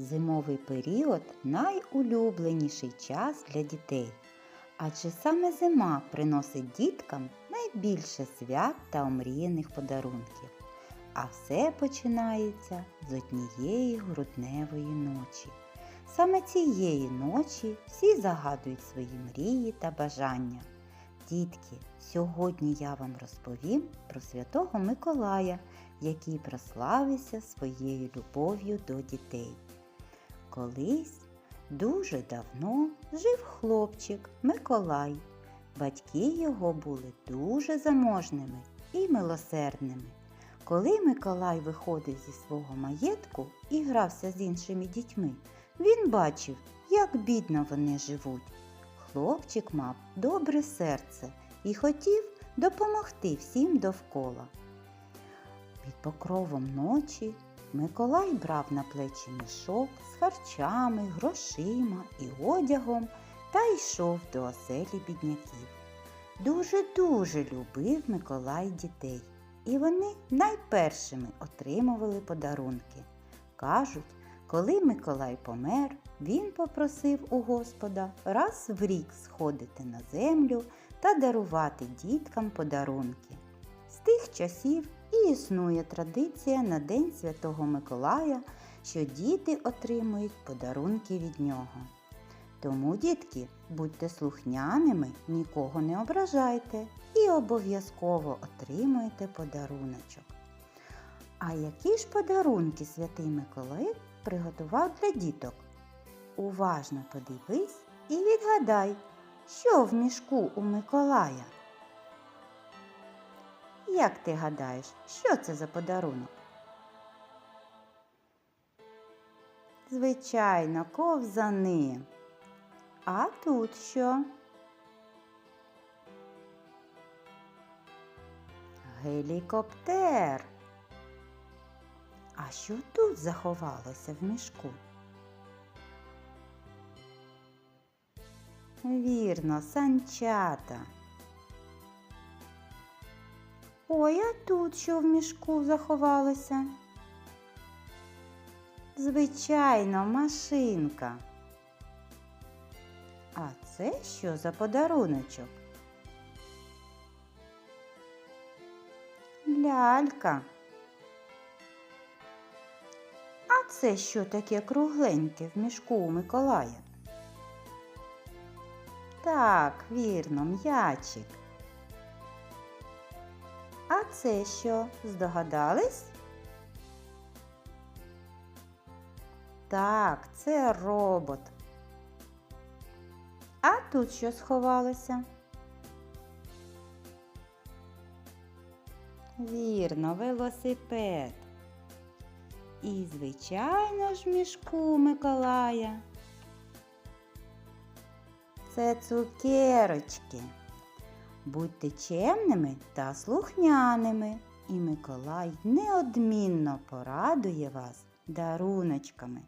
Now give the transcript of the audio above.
Зимовий період найулюбленіший час для дітей, адже саме зима приносить діткам найбільше свят та омріяних подарунків. А все починається з однієї грудневої ночі. Саме цієї ночі всі загадують свої мрії та бажання. Дітки, сьогодні я вам розповім про Святого Миколая, який прославився своєю любов'ю до дітей. Колись дуже давно жив хлопчик Миколай. Батьки його були дуже заможними і милосердними. Коли Миколай виходив зі свого маєтку і грався з іншими дітьми, він бачив, як бідно вони живуть. Хлопчик мав добре серце і хотів допомогти всім довкола. Під покровом ночі Миколай брав на плечі мішок з харчами, грошима і одягом та йшов до оселі бідняків. Дуже-дуже любив Миколай дітей, і вони найпершими отримували подарунки. Кажуть, коли Миколай помер, він попросив у Господа раз в рік сходити на землю та дарувати діткам подарунки. З тих часів і існує традиція на День Святого Миколая, що діти отримують подарунки від нього. Тому, дітки, будьте слухняними, нікого не ображайте і обов'язково отримуйте подаруночок. А які ж подарунки святий Миколай приготував для діток? Уважно подивись і відгадай, що в мішку у Миколая. Як ти гадаєш, що це за подарунок? Звичайно, ковзани. А тут що? Гелікоптер. А що тут заховалося в мішку? Вірно, санчата. Ой, а тут що в мішку заховалося? Звичайно, машинка. А це що за подаруночок? Лялька. А це що таке кругленьке в мішку у Миколая? Так, вірно, м'ячик. А це що, здогадались? Так, це робот. А тут що сховалося? Вірно, велосипед. І, звичайно ж, мішку Миколая. Це цукерочки. Будьте чемними та слухняними, і Миколай неодмінно порадує вас даруночками.